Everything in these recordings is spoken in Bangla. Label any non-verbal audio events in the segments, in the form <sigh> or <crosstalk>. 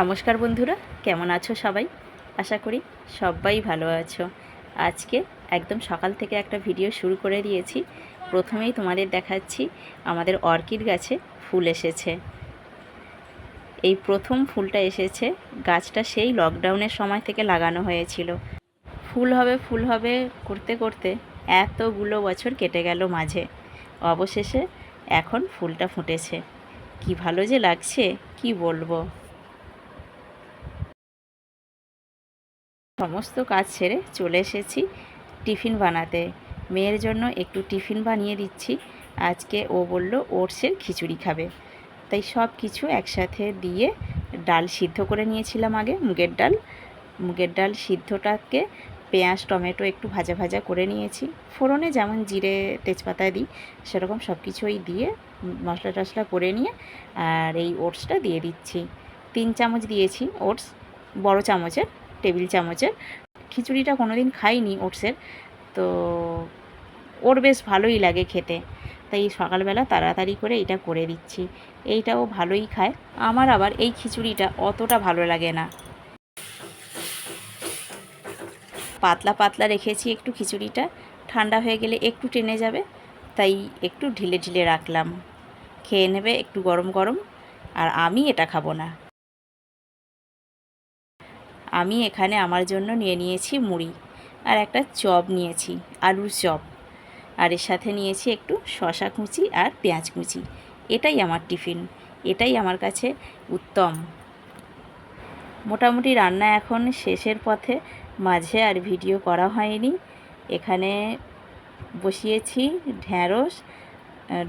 নমস্কার বন্ধুরা, কেমন আছো সবাই? আশা করি সবাই ভালো আছো। আজকে একদম সকাল থেকে একটা ভিডিও শুরু করে দিয়েছি। প্রথমেই তোমাদের দেখাচ্ছি, আমাদের অর্কিড গাছে ফুল এসেছে। এই প্রথম ফুলটা এসেছে, গাছটা সেই লকডাউনের সময় থেকে লাগানো হয়েছিল। ফুল হবে ফুল হবে করতে করতে এতগুলো বছর কেটে গেল মাঝে। অবশেষে এখন ফুলটা ফুটেছে। কি ভালো যে লাগছে, কি বলব? সমস্ত কাজ ছেড়ে চলে এসেছি টিফিন বানাতে। মেয়ের জন্য একটু টিফিন বানিয়ে দিচ্ছি। আজকে ও বলল ওটসের খিচুড়ি খাবে। তাই সব কিছু একসাথে দিয়ে ডাল সিদ্ধ করে নিয়েছিলাম আগে, মুগের ডাল। মুগের ডাল সিদ্ধটাকে পেঁয়াজ, টমেটো একটু ভাজা ভাজা করে নিয়েছি। ফোড়নে যেমন জিরে, তেজপাতা দিই, সেরকম সব কিছুই দিয়ে মশলা টশলা করে নিয়ে আর এই ওটসটা দিয়ে দিচ্ছি। তিন চামচ দিয়েছি ওটস, বড় চামচের টেবিল চামচের। খিচুড়িটা কোনো দিন খাইনি ওটসের। তো ওর বেশ ভালোই লাগে খেতে। তাই সকালবেলা তাড়াতাড়ি করে এটা করে দিচ্ছি। এইটাও ভালোই খায়। আমার আবার এই খিচুড়িটা অতটা ভালো লাগে না। পাতলা পাতলা রেখেছি একটু খিচুড়িটা। ঠান্ডা হয়ে গেলে একটু টেনে যাবে। তাই একটু ঢিলে ঢিলে রাখলাম। খেয়ে নেবে একটু গরম গরম। আর আমি এটা খাব না। আমি এখানে আমার জন্য নিয়ে নিয়েছি মুড়ি আর একটা চপ নিয়েছি, আলুর চপ। আর এর সাথে নিয়েছি একটু শশা কুচি আর পেঁয়াজ কুচি। এটাই আমার টিফিন, এটাই আমার কাছে উত্তম। মোটামুটি রান্না এখন শেষের পথে, মাঝে আর ভিডিও করা হয়নি। এখানে বসিয়েছি ঢ্যাঁড়স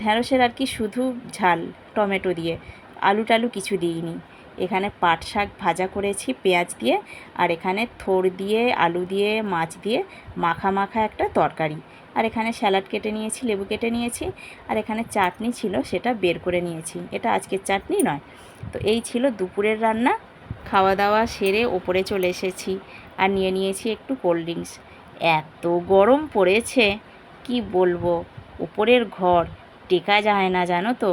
ঢ্যাঁড়সের আর কি শুধু ঝাল, টমেটো দিয়ে। আলু টালু কিছু দিইনি। এখানে পাট শাক ভাজা করেছি, পেঁয়াজ দিয়ে, আর এখানে থোর দিয়ে, আলু দিয়ে, মাছ দিয়ে মাখা মাখা একটা তরকারি। আর এখানে স্যালাড কেটে নিয়েছি, লেবু কেটে নিয়েছি, আর এখানে চাটনি ছিল সেটা বের করে নিয়েছি। এটা আজকের চাটনি নয়। তো এই ছিল দুপুরের রান্না, খাওয়া দাওয়া সেরে ওপরে চলে এসেছি, আর নিয়ে নিয়েছি একটু কোল্ড ড্রিঙ্কস। এত গরম পড়েছে, কি বলব? উপরের ঘর, টেকা যায় না জানো তো?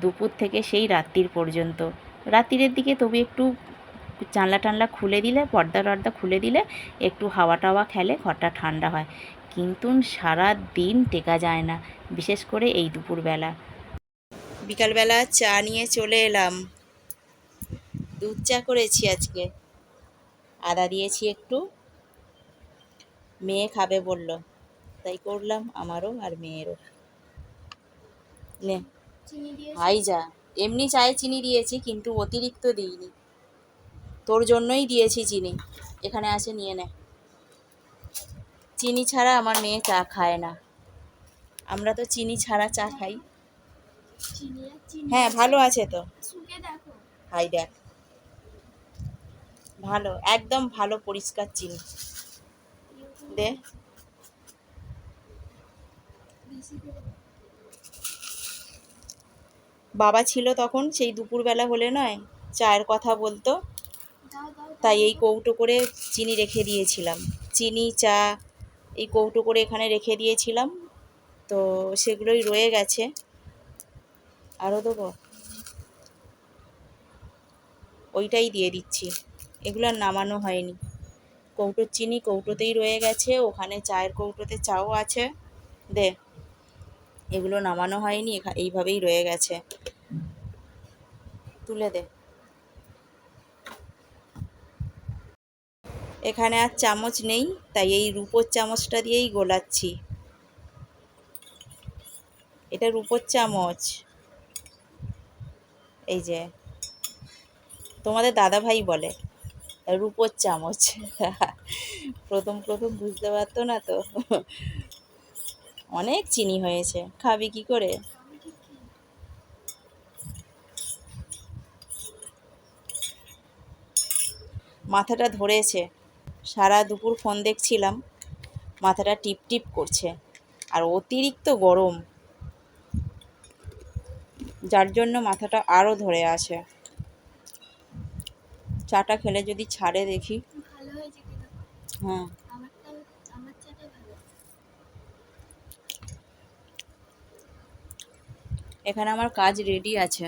দুপুর থেকে সেই রাত্রির পর্যন্ত। রাত্রিরের দিকে তবু একটু জানলা টানলা খুলে দিলে পর্দা টর্দা খুলে দিলে একটু হাওয়া টাওয়া খেলে ঘরটা ঠান্ডা হয়। কিন্তু সারা দিন টেকা যায় না বিশেষ করে এই দুপুরবেলা। বিকালবেলা চা নিয়ে চলে এলাম। দুধ চা করেছি আজকে। আদা দিয়েছি একটু। মেয়ে খাবে বলল। তাই করলাম আমারও আর মেয়েরও। নে হাই যা। এমনি চায়ে চিনি দিয়েছি কিন্তু অতিরিক্ত দিইনি। তোর জন্যই দিয়েছি চিনি। এখানে আছে নিয়ে নে। চিনি ছাড়া আমার মেয়ে চা খায় না। আমরা তো চিনি ছাড়া চা খাই। হ্যাঁ ভালো আছে তো। হাই দেখ। ভালো একদম ভালো পরিষ্কার চিনি। দে। বাবা ছিল তখন, সেই দুপুরবেলা হলে নয়, চায়ের কথা বলতো। তাই এই কৌটো করে চিনি রেখে দিয়েছিলাম। চিনি, চা, এই কৌটো করে এখানে রেখে দিয়েছিলাম। তো সেগুলোই রয়ে গেছে। আরও দেবো? ওইটাই দিয়ে দিচ্ছি। এগুলো নামানো হয়নি। কৌটোর চিনি কৌটোতেই রয়ে গেছে। ওখানে চায়ের কৌটোতে চাও আছে। দে, এগুলো নামানো হয়নি এইভাবেই রয়ে গেছে। তুলে দে। এখানে আর চামচ নেই, তাই এই রূপোর চামচটা দিয়েই গোলাচ্ছি। এটা রূপোর চামচ। এই যে, তোমাদের দাদা ভাই বলে, রূপোর চামচ। <laughs> প্রথম প্রথম বুঝতে পারতো না তো। অনেক চিনি হয়েছে। খাবি কি করে? মাথাটা ধরেছে। সারা দুপুর ফোন দেখছিলাম, মাথাটা টিপ টিপ করছে। আর অতিরিক্ত গরম। যার জন্য মাথাটা আরও ধরে আছে। চাটা খেলে যদি ছাড়ে দেখি। হ্যাঁ। এখানে আমার কাজ রেডি আছে।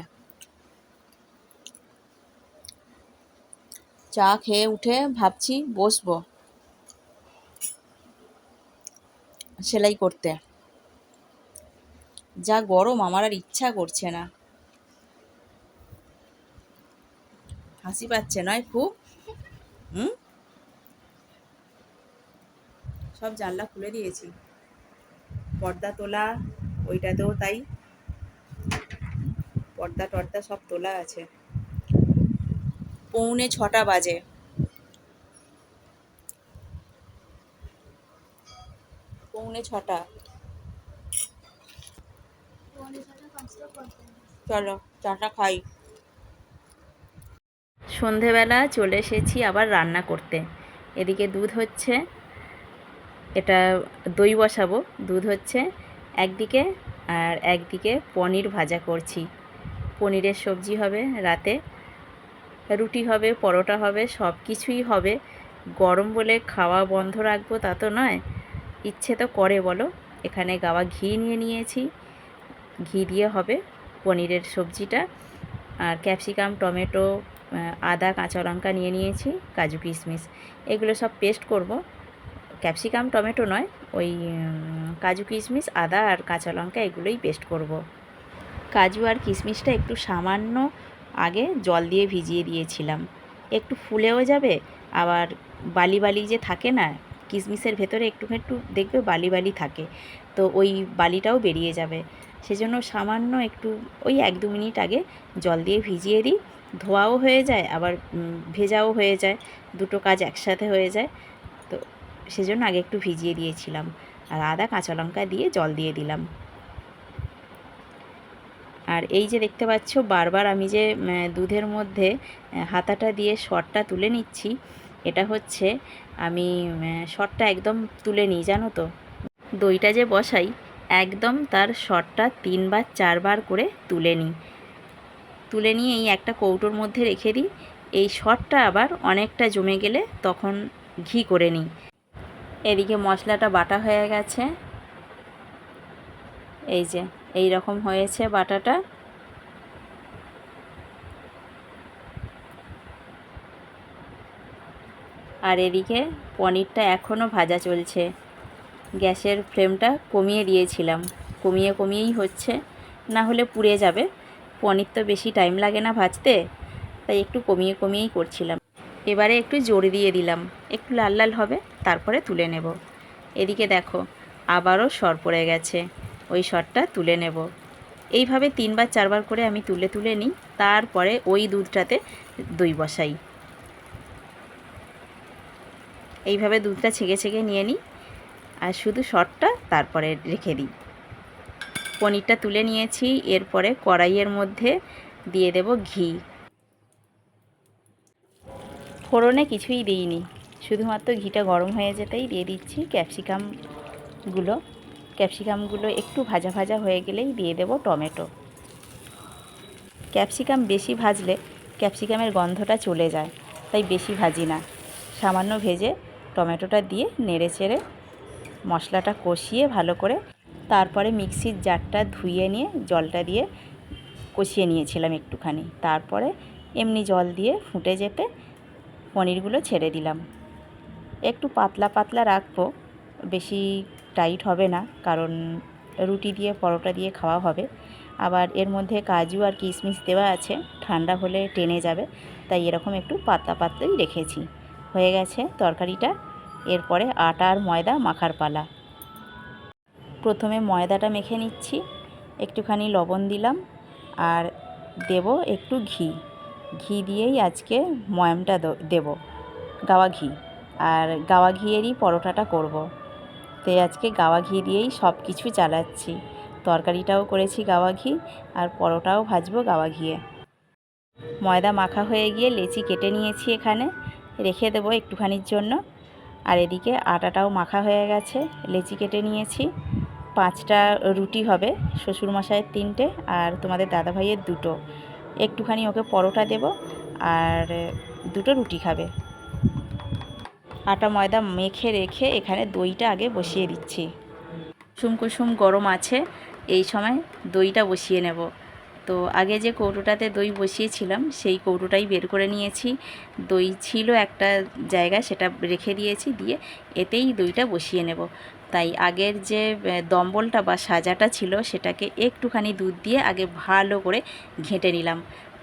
চা খেয়ে উঠে ভাবছি বসবো। সেলাই করতে। যা গরম, আমার আর ইচ্ছা করছে না। হাসি পাচ্ছে, নয় খুব হুম? সব জানলা খুলে দিয়েছি। পর্দা তোলা, ওইটাতেও তাই। পর্দা টর্দা সব তোলা আছে। পৌনে ছটা বাজে। পৌনে ছটা। চলো, চাটা খাই। সন্ধেবেলা চলে এসেছি আবার রান্না করতে। এদিকে দুধ হচ্ছে, এটা দই বসাবো, দুধ হচ্ছে একদিকে আর একদিকে পনির ভাজা করছি। পনিরের সবজি হবে রাতে। রুটি হবে, পরোটা হবে, সব কিছুই হবে। গরম বলে খাওয়া বন্ধ রাখব তা তো নয়। ইচ্ছে তো করে বলো। এখানে গাওয়া ঘি নিয়ে নিয়েছি। ঘি দিয়ে হবে পনিরের সবজিটা। আর ক্যাপসিকাম, টমেটো আদা, কাঁচা লঙ্কা নিয়ে নিয়েছি, কাজু কিশমিশ। এগুলো সব পেস্ট করব। ক্যাপসিকাম, টমেটো নয়, ওই কাজু কিশমিশ, আদা আর কাঁচা লঙ্কা এগুলোই পেস্ট করব। কাজু আর কিশমিশটা একটু সামান্য আগে জল দিয়ে ভিজিয়ে দিয়েছিলাম। একটু ফুলেও যাবে, আবার বালি বালি যে থাকে না কিশমিশের ভেতরে একটু একটু দেখবে বালি বালি থাকে। তো ওই বালিটাও বেরিয়ে যাবে। সেজন্য সামান্য একটু, ওই এক দু মিনিট আগে জল দিয়ে ভিজিয়ে দিই। ধোয়াও হয়ে যায়, আবার ভেজাও হয়ে যায়। দুটো কাজ একসাথে হয়ে যায়। তো সেজন্য আগে একটু ভিজিয়ে দিয়েছিলাম। আর আদা, কাঁচা লঙ্কা দিয়ে জল দিয়ে দিলাম। আর এই যে দেখতে পাচ্ছ, বারবার আমি যে দুধের মধ্যে হাতাটা দিয়ে শটটা তুলে নিচ্ছি, এটা হচ্ছে আমি শটটা একদম তুলে নিই, জানো তো? দইটা যে বসাই, একদম তার শটটা তিনবার, চারবার করে তুলে নিই। তুলে নিয়ে এই একটা কৌটোর মধ্যে রেখে দিই, এই শটটা আবার অনেকটা জমে গেলে তখন ঘি করে নিই। এদিকে মশলাটা বাটা হয়ে গেছে। এই যে এই রকম হয়েছে বাটাটা। আর এদিকে পনিরটা এখনও ভাজা চলছে। গ্যাসের ফ্লেমটা কমিয়ে দিয়েছিলাম। কমিয়ে কমিয়েই হচ্ছে। না হলে পুড়ে যাবে। পনির তো বেশি টাইম লাগে না ভাজতে, তাই একটু কমিয়ে কমিয়েই করছিলাম। এবারে একটু জোর দিয়ে দিলাম। একটু লাল লাল হবে, তারপরে তুলে নেব। এদিকে দেখো, আবারও সর পড়ে গেছে। ওই সরটা তুলে নেব। এইভাবে তিনবার, চারবার করে আমি তুলে তুলে নিই, তারপরে ওই দুধটাতে দই বসাই। এইভাবে দুধটা ছেঁকে ছেঁকে নিয়ে নিই আর শুধু শটটা তারপরে রেখে দিই। পনিরটা তুলে নিয়েছি, এরপরে কড়াইয়ের মধ্যে দিয়ে দেব ঘি। ফোড়নে কিছুই দিইনি, শুধুমাত্র ঘিটা গরম হয়ে যেতেই দিয়ে দিচ্ছি ক্যাপসিকামগুলো। ক্যাপসিকামগুলো একটু ভাজা ভাজা হয়ে গেলেই দিয়ে দেব টমেটো। ক্যাপসিকাম বেশি ভাজলে ক্যাপসিকামের গন্ধটা চলে যায়, তাই বেশি ভাজি না। সামান্য ভেজে টমেটোটা দিয়ে নেড়ে চেড়ে মশলাটা কষিয়ে ভালো করে তারপরে মিক্সির জারটা ধুয়ে নিয়ে জলটা দিয়ে কষিয়ে নিয়েছিলাম একটুখানি। তারপরে এমনি জল দিয়ে ফুটে যেতে পনিরগুলো ছেড়ে দিলাম। একটু পাতলা পাতলা রাখব, বেশি টাইট হবে না, কারণ রুটি দিয়ে, পরোটা দিয়ে খাওয়া হবে। আবার এর মধ্যে কাজু আর কিশমিশ দেওয়া আছে, ঠান্ডা হলে টেনে যাবে, তাই এরকম একটু পাতলা পাতলাই রেখেছি। হয়ে গেছে তরকারিটা, এরপরে আটা আর ময়দা মাখার পালা। প্রথমে ময়দাটা মেখে নিচ্ছি, একটুখানি লবণ দিলাম, আর দেব একটু ঘি। ঘি দিয়েই আজকে ময়ামটা দেব, গাওয়া ঘি। আর গাওয়া ঘিয়েরই পরোটাটা করব। তাই আজকে গাওয়া ঘি দিয়েই সব কিছু চালাচ্ছি তরকারিটাও করেছি গাওয়া ঘি, আর পরোটাও ভাজবো গাওয়া ঘিয়ে। ময়দা মাখা হয়ে গিয়ে লেচি কেটে নিয়েছি এখানে, রেখে দেবো একটুখানির জন্য। আর এদিকে আটাটাও মাখা হয়ে গেছে, লেচি কেটে নিয়েছি। পাঁচটা রুটি হবে, শ্বশুরমশাইয়ের তিনটে আর তোমাদের দাদাভাইয়ের দুটো। একটুখানি ওকে পরোটা দেব, আর দুটো রুটি খাবে। আটা ময়দা মেখে রেখে এখানে দইটা আগে বসিয়ে দিচ্ছি। কুসুম গরম আছে, এই সময় দইটা বসিয়ে নেব। তো আগে যে কৌটোটাতে দই বসিয়েছিলাম, সেই কৌটোটাই বের করে নিয়েছি। দই ছিল একটা জায়গা, সেটা রেখে দিয়েছি, দিয়ে এতেই দইটা বসিয়ে নেব। তাই আগের যে দম্বলটা বা সাজাটা ছিল, সেটাকে একটুখানি দুধ দিয়ে আগে ভালো করে ঘেঁটে নিলাম।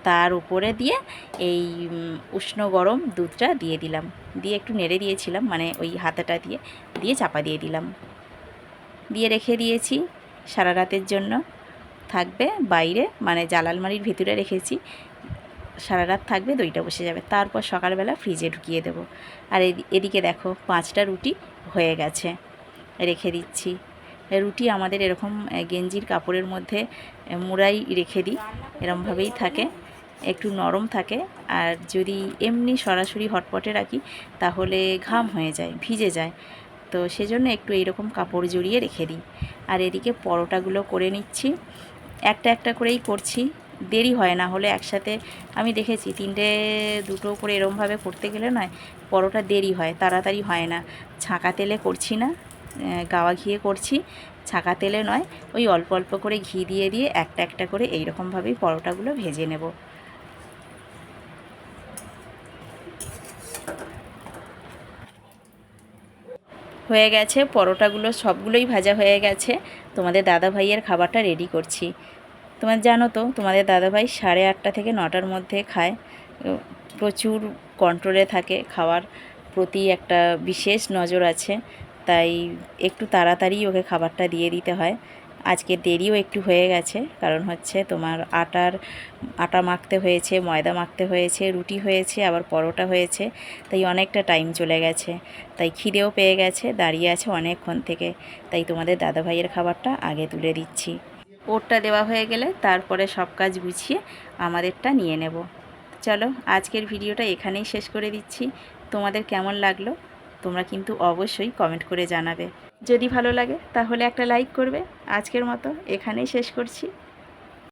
তার উপরে দিয়ে এই উষ্ণ গরম দুধটা দিয়ে দিলাম। দিয়ে একটু নেড়ে দিয়েছিলাম মানে ওই হাতাটা দিয়ে দিয়ে চাপা দিয়ে দিলাম। দিয়ে রেখে দিয়েছি সারা রাতের জন্য। থাকবে বাইরে মানে জালালমারির ভিতরে রেখেছি। সারা রাত থাকবে, দইটা বসে যাবে। তারপর সকালবেলা ফ্রিজে ঢুকিয়ে দেবো। আর এদি- এদিকে দেখো, পাঁচটা রুটি হয়ে গেছে। রেখে দিচ্ছি। রুটি আমাদের এরকম গেঞ্জির কাপড়ের মধ্যে মুড়াই রেখে দিই। এরমভাবেই থাকে। একটু নরম থাকে আর যদি এমনি সরাসরি হটপটে রাখি, তাহলে ঘাম হয়ে যায়, ভিজে যায়। তো সেজন্য একটু এইরকম কাপড় জড়িয়ে রেখে দিই। আর এদিকে পরোটাগুলো করে নিচ্ছি। একটা একটা করেই করছি। দেরি হয় না হলে একসাথে, আমি দেখেছি তিনটে দুটো করে এরমভাবে করতে গেলে নয়, পরোটা দেরি হয়, তাড়াতাড়ি হয় না। ছাঁকা তেলে করছি না গাওয়া ঘিয়ে করছি। ছাঁকা তেলে নয়, ওই অল্প অল্প করে ঘি দিয়ে দিয়ে একটা একটা করে এই রকমভাবেই পরোটাগুলো ভেজে নেব। হয়ে গেছে, পরোটাগুলো সবগুলোই ভাজা হয়ে গেছে। তোমাদের দাদা ভাইয়ের খাবারটা রেডি করছি। তোমার জানো তো, তোমাদের দাদাভাই সাড়ে আটটা থেকে নটার মধ্যে খায়। প্রচুর কন্ট্রোলে থাকে, খাওয়ার প্রতি একটা বিশেষ নজর আছে। তাই একটু তাড়াতাড়ি ওকে খাবারটা দিয়ে দিতে হয়। আজকে দেরিও একটু হয়ে গেছে, কারণ হচ্ছে তোমার আটার, আটা মাখতে হয়েছে, ময়দা মাখতে হয়েছে, রুটি হয়েছে, আবার পরোটা হয়েছে, তাই অনেকটা টাইম চলে গেছে। তাই খিদেও পেয়ে গেছে, দাঁড়িয়ে আছে অনেকক্ষণ থেকে। তাই তোমাদের দাদাভাইয়ের খাবারটা আগে তুলে দিচ্ছি। ওরটা দেওয়া হয়ে গেলে তারপরে সব কাজ গুছিয়ে আমাদেরটা নিয়ে নেব। চলো আজকের ভিডিওটা এখানেই শেষ করে দিচ্ছি। তোমাদের কেমন লাগল? তোমরা কিন্তু অবশ্যই কমেন্ট করে জানাবে। যদি ভালো লাগে, তাহলে একটা লাইক করবে। আজকের মতো এখানেই শেষ করছি।